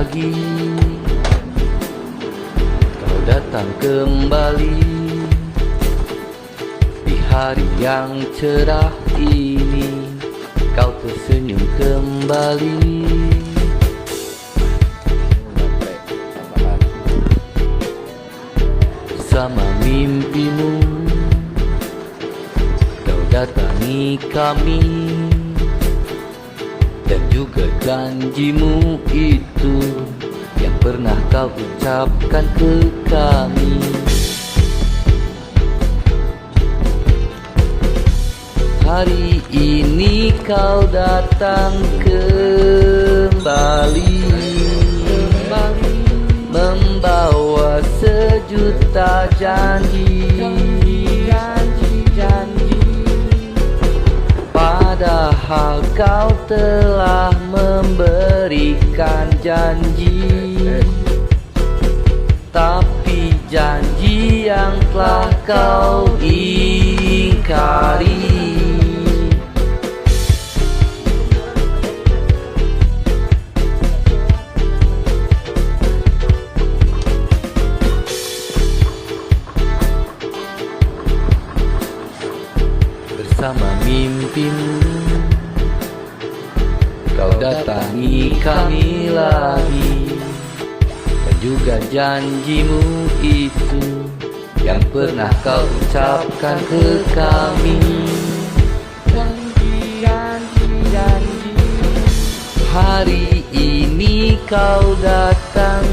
lagi Kau datang kembali Di hari yang cerah ini. Kau tersenyum kembali. Bersama mimpimu Kau datangi kami Dan juga janjimu itu Yang pernah kau ucapkan ke kami. Hari ini kau datang kembali. Membawa sejuta janji. Padahal kau telah memberikan janji. Tapi janji yang telah kau ingkari. Bersama mimpimu Kau datangi kami lagi. Dan juga janjimu itu Yang pernah kau ucapkan ke kami. Janji, janji, janji. Hari ini kau datang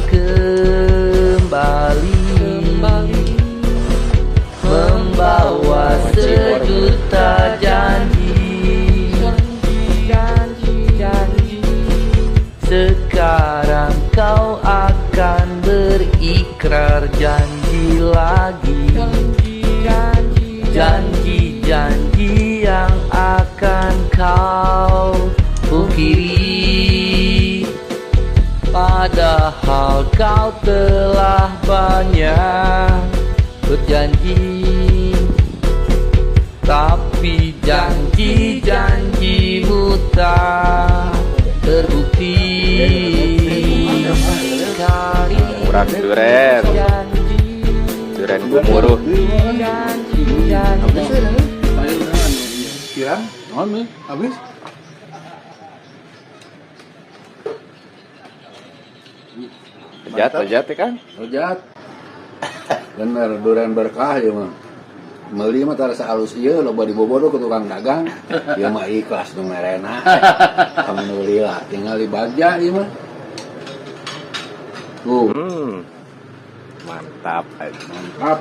Padahal kau telah banyak berjanji. Tapi janji-janjimu tak terbukti. Kali Kurang duren, janji duren gumuruh. Janji-janji. Nih, habis. Pejat, pejat ya kan? Rojat. Bener, durian berkah ya mah. Meli mah tarasa alus ieu loba dibobodo ke tukang dagang. Ieu mah ikhlas nu merena. Alhamdulillah, tinggal dibagja ieu mah. Tuh, Hmm. Mantap. mantap.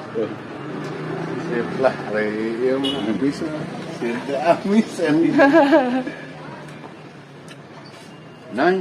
Sip lah, ieu mah habis habis ini. Nah,